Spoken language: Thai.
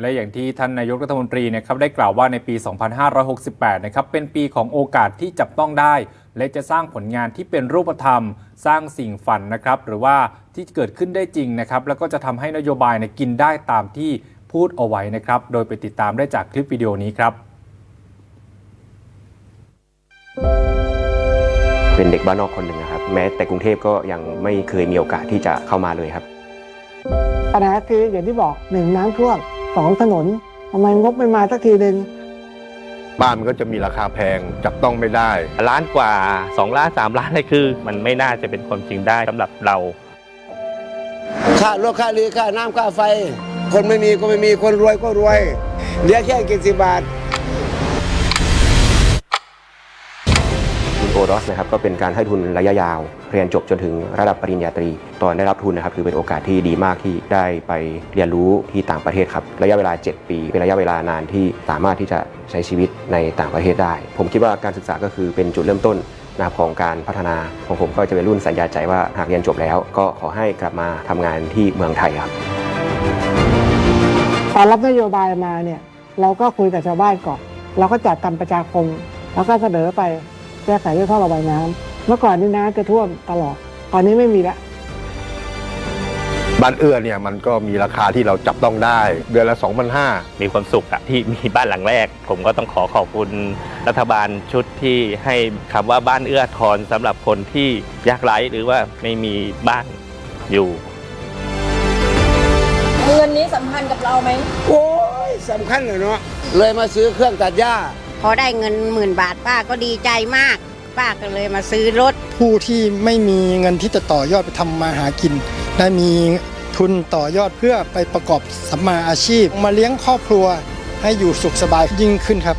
และอย่างที่ท่านนายกรัฐมนตรีเนะครับได้กล่าวว่าในปี 2568 นะครับเป็นปีของโอกาสที่จับต้องได้ และจะสร้างผลงานที่เป็นรูปธรรม สร้างสิ่งฝันนะครับหรือว่าที่เกิดขึ้นได้จริงนะครับแล้วก็จะทำให้นโยบายเนี่ยกินได้ตามที่พูดเอาไว้นะครับโดยไปติดตามได้จากคลิปวิดีโอนี้ครับ เป็นเด็กบ้านนอกคนหนึ่งนะครับแม้แต่กรุงเทพก็ยังไม่เคยมีโอกาสที่จะเข้ามาเลยครับปัญหาคืออย่างที่บอกหนึ่งน้ำท่วม สองถนนทำไมงบไม่มาสักทีหนึ่งบ้านมันก็จะมีราคาแพงจับต้องไม่ได้ ล้านกว่า 2 ล้าน 3 ล้านเลยคือ มันไม่น่าจะเป็นความจริงได้สำหรับเรา ค่ารถค่าเรือค่าน้ำค่าไฟ คนไม่มีก็ไม่มีคนรวยก็รวยเหลือแค่กี่สิบบาท โอรสนะครับก็เป็นการให้ทุนระยะยาว เรียนจบจนถึงระดับปริญญาตรี ตอนได้รับทุนนะครับคือเป็นโอกาสที่ดีมากที่ได้ไปเรียนรู้ที่ต่างประเทศครับระยะเวลา 7 ปี เป็นระยะเวลานานที่สามารถที่จะใช้ชีวิตในต่างประเทศได้ ผมคิดว่าการศึกษาก็คือเป็นจุดเริ่มต้นนะครับของการพัฒนาของผมก็จะเป็นรุ่นสัญญาใจว่าหากเรียนจบแล้ว ก็ขอให้กลับมาทำงานที่เมืองไทยครับตอนรับนโยบายมาเนี่ยเราก็คุยกับชาวบ้านก่อน เราก็จัดทำประชาคม แล้วก็เสนอไป แก้ไขเรื่องท่อระบายน้ำเมื่อก่อนนี่น้ำจะท่วมตลอด ตอนนี้ไม่มีละบ้านเอื้อเนี่ยมันก็มีราคาที่เราจับต้องได้ เดือนละ2,500 มีความสุขอะที่มีบ้านหลังแรก ผมก็ต้องขอขอบคุณรัฐบาลชุดที่ให้คำว่าบ้านเอื้อทอนสำหรับคนที่ยากไร้หรือว่าไม่มีบ้านอยู่เงินนี้สัมพันธ์กับเราไหมโอ้ยสำคัญเลยเนาะเลยมาซื้อเครื่องตัดหญ้า พอได้เงินหมื่นบาทป้าก็ดีใจมาก ป้าก็เลยมาซื้อรถ ผู้ที่ไม่มีเงินที่จะต่อยอดไปทำมาหากิน ได้มีทุนต่อยอดเพื่อไปประกอบสัมมาอาชีพ มาเลี้ยงครอบครัวให้อยู่สุขสบายยิ่งขึ้นครับ